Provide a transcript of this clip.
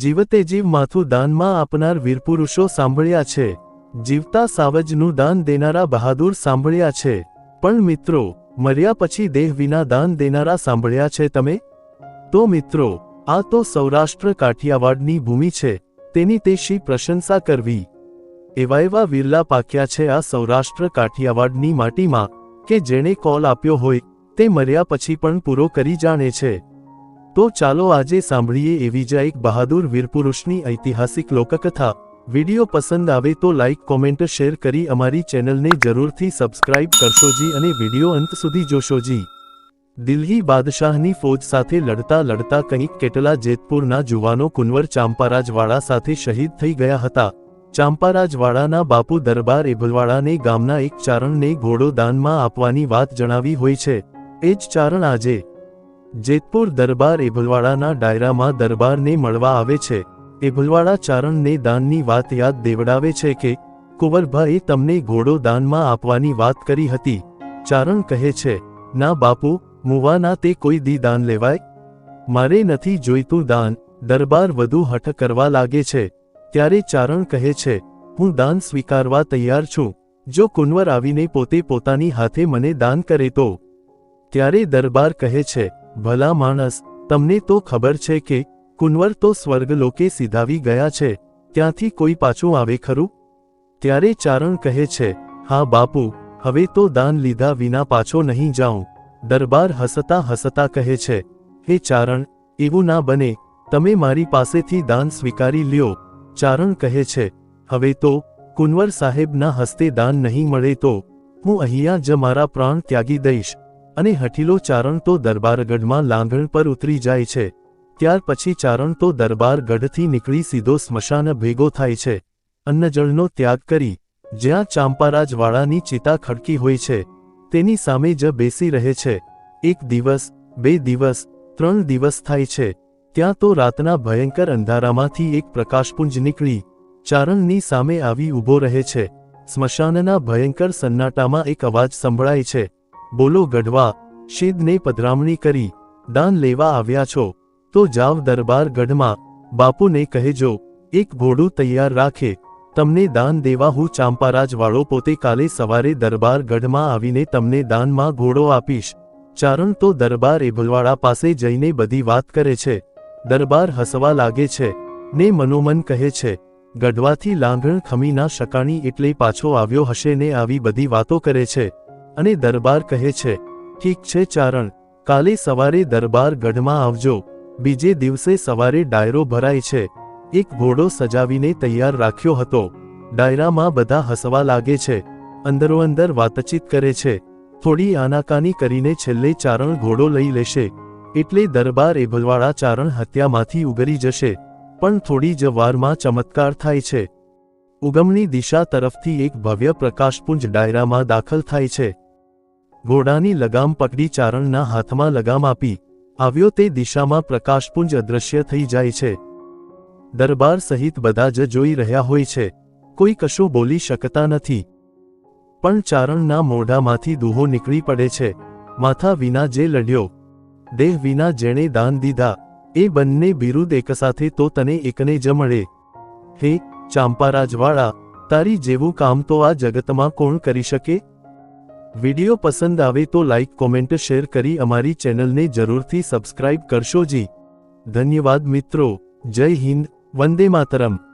જીવતે જીવ માથું દાનમાં આપનાર વીરપુરુષો સાંભળ્યા છે. જીવતા સાવજનું દાન દેનારા બહાદુર સાંભળ્યા છે. પણ મિત્રો, મર્યા પછી દેહ વિના દાન દેનારા સાંભળ્યા છે તમે? તો મિત્રો, આ તો સૌરાષ્ટ્ર કાઠિયાવાડની ભૂમિ છે. તેની તે શી પ્રશંસા કરવી? એવા એવા વિરલા પાક્યા છે આ સૌરાષ્ટ્ર કાઠિયાવાડની માટીમાં, કે જેણે કોલ આપ્યો હોય, તે મર્યા પછી પણ પૂરો કરી જાણે છે. તો ચાલો આજે સાંભળીએ એવી જ એક બહાદુર વીરપુરુષની ઐતિહાસિક લોકકથા. વિડિયો પસંદ આવે તો લાઇક કોમેન્ટ, શેર કરી અમારી ચેનલને જરૂરથી સબસ્ક્રાઇબ કરશોજી અને વિડિયો અંત સુધી જોશોજી દિલ્હી બાદશાહની ફૌજ સાથે લડતા લડતા કંઈક કેટલા જેતપુરના જુવાનો કુંવર ચાંપારાજવાડા સાથે શહીદ થઈ ગયા હતા. ચાંપારાજવાડાના બાપુ દરબાર એભલવાડાને ગામના એક ચારણને ઘોડો દાનમાં આપવાની વાત જણાવી હોય છે. એ જ ચારણ આજે જેતપુર દરબાર એભલવાડાના ડાયરામાં દરબારને મળવા આવે છે. એભલવાડા ચારણને દાનની વાત યાદ દેવડાવે છે કે, કુંવરભાઈએ તમને ઘોડો દાનમાં આપવાની વાત કરી હતી. ચારણ કહે છે, ના બાપુ, મુવાના તે કોઈ દી દાન લેવાય? મારે નથી જોઈતું દાન, દરબાર વધુ હઠ કરવા લાગે છે. ત્યારે ચારણ કહે છે, હું દાન સ્વીકારવા તૈયાર છું. જો કુંવર આવીને પોતે પોતાની હાથે મને દાન કરે તો? ત્યારે દરબાર કહે છે ભલા માણસ, તમને તો ખબર છે કે કુંવર તો સ્વર્ગલોકે સીધાવી ગયા છે, ત્યાંથી કોઈ પાછું આવે ખરું? ત્યારે ચારણ કહે છે, હા બાપુ, હવે તો દાન લીધા વિના પાછો નહીં જાઉં. દરબાર હસતા હસતા કહે છે, હે ચારણ, એવું ના બને, તમે મારી પાસેથી દાન સ્વીકારી લ્યો. ચારણ કહે છે, હવે તો કુંવર સાહેબના હસ્તે દાન નહીં મળે તો હું અહીંયા જ મારા પ્રાણ ત્યાગી દઈશ. અને હઠીલો ચારણ તો દરબારગઢમાં લાંઘણ પર ઉતરી જાય છે. ત્યાર પછી ચારણ તો દરબારગઢથી નીકળી સીધો સ્મશાન ભેગો થાય છે. અન્નજળનો ત્યાગ કરી, જ્યાં ચાંપારાજવાળાની ચિતા ખડકી હોય છે. તેની સામે જ બેસી રહે છે. એક દિવસ, બે દિવસ, ત્રણ દિવસ થાય છે. ત્યાં તો રાતના ભયંકર અંધારામાંથી એક પ્રકાશપુંજ નીકળી, ચારણની સામે આવી ઊભો રહે છે. સ્મશાનના ભયંકર સન્નાટામાં એક અવાજ સંભળાય છે. બોલો, ગઢવા, શીદને પધરામણી કરી, દાન લેવા આવ્યા છો, તો જાવ દરબાર ગઢમાં, બાપુને કહેજો, એક ઘોડું તૈયાર રાખે, તમને દાન દેવા હું ચાંપારાજવાળો પોતે કાલે સવારે દરબાર ગઢમાં આવીને તમને દાનમાં ઘોડો આપીશ. ચારણ તો દરબાર એભલવાળા પાસે જઈને બધી વાત કરે છે, દરબાર હસવા લાગે છે, ને મનોમન કહે છે, ગઢવાથી લાંઘણ ખમીના શકાણી એટલે પાછો આવ્યો હશે ને આવી બધી વાતો કરે છે. અને દરબાર કહે છે, ઠીક છે ચારણ, કાલે સવારે દરબાર ગઢમાં આવજો. બીજે દિવસે સવારે ડાયરો ભરાય છે. એક ઘોડો સજાવીને તૈયાર રાખ્યો હતો. ડાયરામાં બધા હસવા લાગે છે. અંદરોઅંદર વાતચીત કરે છે. થોડી આનાકાની કરીને છેલ્લે ચારણ ઘોડો લઈ લેશે. એટલે દરબાર એભલવાળા ચારણ હત્યામાંથી ઉગરી જશે. પણ થોડી જ વારમાં ચમત્કાર થાય છે. ઉગમની દિશા તરફથી એક ભવ્ય પ્રકાશપુંજ ડાયરામાં દાખલ થાય છે. ઘોડાની લગામ પકડી ચારણના હાથમાં લગામ આપી, આવ્યો તે દિશામાં પ્રકાશપુંજ અદૃશ્ય થઈ જાય છે. દરબાર સહિત બધા જ જોઈ રહ્યા હોય છે. કોઈ કશું બોલી શકતા નથી. પણ ચારણના મોઢામાંથી દુહો નીકળી પડે છે. માથા વિના જે લડ્યો, દેહ વિના જેણે દાન દીધા, એ બંને બિરુદ એકસાથે તો તને એકને જ મળે. હે ચાંપારાજવાળા, તારી જેવું કામ તો આ જગતમાં કોણ કરી શકે? વિડિયો પસંદ આવે તો લાઇક કોમેન્ટ, શેર કરી અમારી ચેનલને જરૂરથી સબસ્ક્રાઇબ કરશો જી. ધન્યવાદ મિત્રો. જય હિન્દ. વંદે માતરમ.